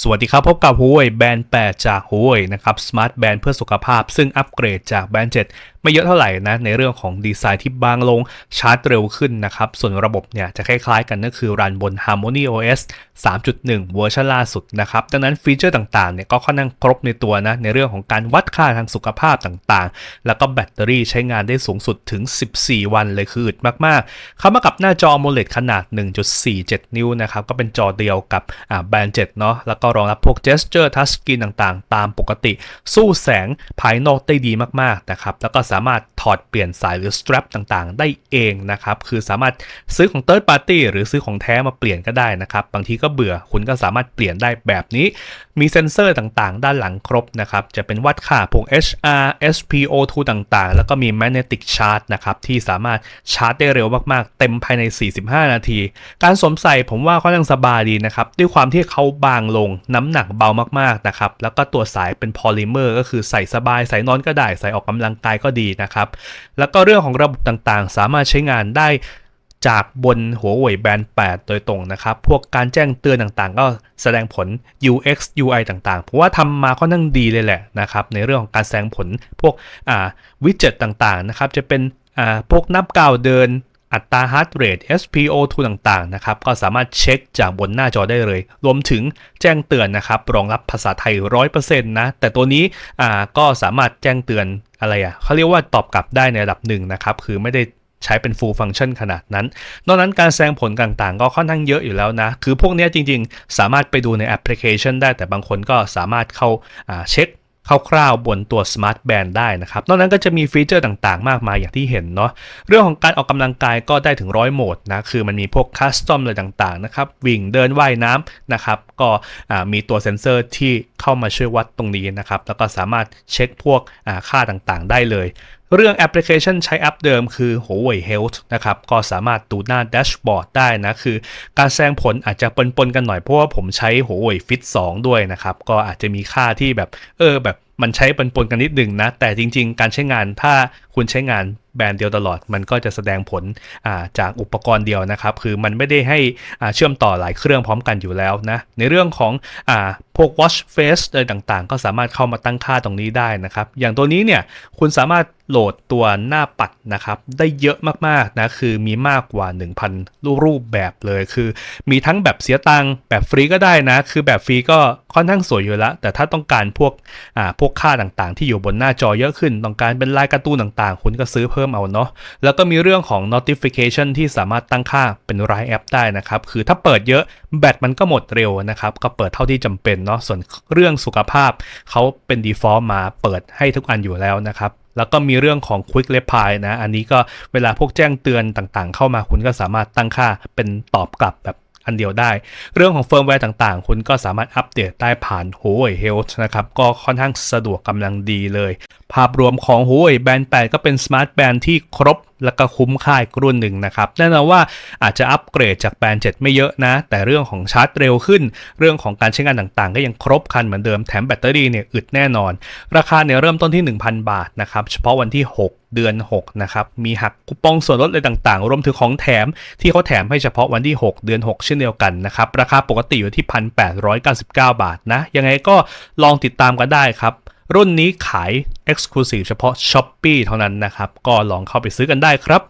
สวัสดีครับ พบกับ Huawei Band 8 จาก Huawei นะครับ Smart Band เพื่อสุขภาพ ซึ่งอัปเกรดจาก Band 7 ไม่เยอะเท่าไหร่นะในเรื่องของดีไซน์ที่บางลงชาร์จเร็วขึ้นนะครับ ส่วนระบบเนี่ยจะคล้ายๆกันนั่นคือรันบน Harmony OS 3.1 เวอร์ชันล่าสุดนะครับ ดังนั้นฟีเจอร์ต่างๆเนี่ยก็ค่อนข้างครบในตัวนะ ในเรื่องของการวัดค่าทางสุขภาพต่างๆ แล้วก็แบตเตอรี่ใช้งานได้สูงสุดถึง 14 วันเลยคืออึดมากๆ เข้ามากับหน้าจอ AMOLED ขนาด 1.47 นิ้วนะครับก็เป็นจอเดียวกับอ่าแบรนด์7เนาะแล้วก็รองรับพวก gesture touch screen ต่างๆ ตามปกติ สู้แสงภายนอกได้ดีมากๆนะครับแล้วก็สามารถถอดเปลี่ยนสายหรือ strap ต่างๆ ได้เองนะครับ คือสามารถซื้อของ third party หรือซื้อของแท้มาเปลี่ยนก็ได้นะครับ บางทีก็เบื่อคุณก็สามารถเปลี่ยนได้แบบนี้ มีเซ็นเซอร์ต่างๆ ด้านหลังครบนะครับ จะเป็นวัดค่าพวก HR SPO2 ต่างๆ แล้วก็มี magnetic charge นะครับ ที่สามารถชาร์จได้เร็วมากๆ เต็มภายใน 45 นาที การสวมใส่ผมว่าค่อนข้างสบายดีนะครับ ด้วยความที่เขาบางลงน้ำหนักเบามากๆนะครับ แล้วก็ตัวสายเป็นพอลิเมอร์ก็คือใส่สบายใส่นอนก็ได้ใส่ออกกำลังกายก็ดีนะครับ แล้วก็เรื่องของระบบต่างๆ สามารถใช้งานได้จากบนหัวเว่ยแบนด์ 8 โดยตรงนะครับ พวกการแจ้งเตือนต่างๆ ก็แสดงผล UX UI ต่างๆ เพราะว่าทำมาค่อนข้างดีเลยแหละนะครับ ในเรื่องของการแสดงผลพวกวิดเจ็ตต่างๆ นะครับ จะเป็นพวกนับก้าวเดิน อัตราฮาร์ดเรท SPO2 ต่างๆ นะครับ ก็สามารถเช็คจากบนหน้าจอได้เลย รวมถึงแจ้งเตือนนะครับ รองรับภาษาไทย 100%นะ แต่ตัวนี้อ่าก็สามารถแจ้งเตือนอะไรอะเขาเรียกว่าตอบกลับได้ในระดับหนึ่งนะครับ คือไม่ได้ใช้เป็น full function ขนาดนั้น นอกนั้นการแสดงผลต่างๆ ก็ค่อนข้างเยอะอยู่แล้วนะ คือพวกนี้จริงๆ สามารถไปดูในแอปพลิเคชันได้ แต่บางคนก็สามารถเข้าเช็ค คร่าวๆบนตัว Smart Band ได้นะครับ นอกนั้นก็จะมีฟีเจอร์ต่างๆ มากมายอย่างที่เห็นเนาะ เรื่องของการออกกำลังกายก็ได้ถึงร้อยโหมดนะ คือมันมีพวกคัสตอมอะไรต่างๆนะครับ วิ่งเดินว่ายน้ำนะครับ ก็มีตัวเซ็นเซอร์ที่เข้ามาช่วยวัดตรงนี้นะครับ แล้วก็สามารถเช็คพวกค่าต่างๆ ได้เลย เรื่องแอปพลิเคชันใช้แอปเดิมคือ Huawei Health นะครับ ก็สามารถดูหน้าแดชบอร์ดได้นะ คือการแสดงผลอาจจะปนๆกันหน่อย เพราะว่าผมใช้ Huawei Fit 2 ด้วยนะครับ ก็อาจจะมีค่าที่แบบ เออแบบมันใช้ปนๆกันนิดหนึ่งนะ แต่จริงๆ การใช้งานถ้าคุณใช้งาน แบรนด์เดียวตลอด มันก็จะแสดงผลาจากอุปกรณ์เดียวนะครับ คือมันไม่ได้ให้เชื่อมต่อหลายเครื่องพร้อมกันอยู่แล้วนะ ในเรื่องของอพวก watch face อะไรต่างๆ ก็สามารถเข้ามาตั้งค่าตรงนี้ได้นะครับ อย่างตัวนี้เนี่ยคุณสามารถโหลดตัวหน้าปัดนะครับ ได้เยอะมากๆนะ คือมีมากกว่า 1,000 รูปแบบเลย คือมีทั้งแบบเสียตังค์แบบฟรีก็ได้นะ คือแบบฟรีก็ค่อนข้างสวยอยู่แล้ว แต่ถ้าต้องการพวกพวกค่าต่างๆ ที่อยู่บนหน้าจอเยอะขึ้น ต้องการเป็นลายการ์ตูนต่างๆ คุณก็ซื้อเพิ่มเอาเนาะแล้วก็มีเรื่องของ notification ที่สามารถตั้งค่าเป็นรายแอปได้นะครับ คือถ้าเปิดเยอะแบตมันก็หมดเร็วนะครับ ก็เปิดเท่าที่จำเป็นเนาะส่วนเรื่องสุขภาพเขาเป็น default มาเปิดให้ทุกอันอยู่แล้วนะครับแล้วก็มีเรื่องของ Quick Reply นะ อันนี้ก็เวลาพวกแจ้งเตือนต่างๆ เข้ามาคุณก็สามารถตั้งค่าเป็นตอบกลับแบบ อันเดียวได้ เรื่องของเฟิร์มแวร์ต่างๆ คุณก็สามารถอัปเดตได้ผ่าน Huawei Health นะครับ ก็ค่อนข้างสะดวกกำลังดีเลย ภาพรวมของ Huawei Band 8 ก็เป็นสมาร์ทแบนด์ที่ครบแล้วก็คุ้มค่าอีกรุ่นหนึ่งนะครับแน่นอนว่าอาจจะอัปเกรดจากแบนด์ 7 ไม่เยอะนะ แต่เรื่องของชาร์จเร็วขึ้น เรื่องของการใช้งานต่างๆ ก็ยังครบครันเหมือนเดิมแถมแบตเตอรี่เนี่ยอึดแน่นอน ราคาเนี่ยเริ่มต้นที่ 1,000 บาทนะครับเฉพาะวันที่ 6 เดือน 6 นะครับ มีหักคูปองส่วนลดอะไรต่างๆ รวมถึงของแถมที่เขาแถมให้เฉพาะวันที่ 6 เดือน 6 เช่นเดียวกันนะครับ ราคาปกติอยู่ที่ 1,899 บาทนะ ยังไงก็ลองติดตามกันได้ครับรุ่นนี้ขาย Exclusive เฉพาะ s h อ p e e เท่านั้นนะครับ ก็ลองเข้าไปซื้อกันได้ครับ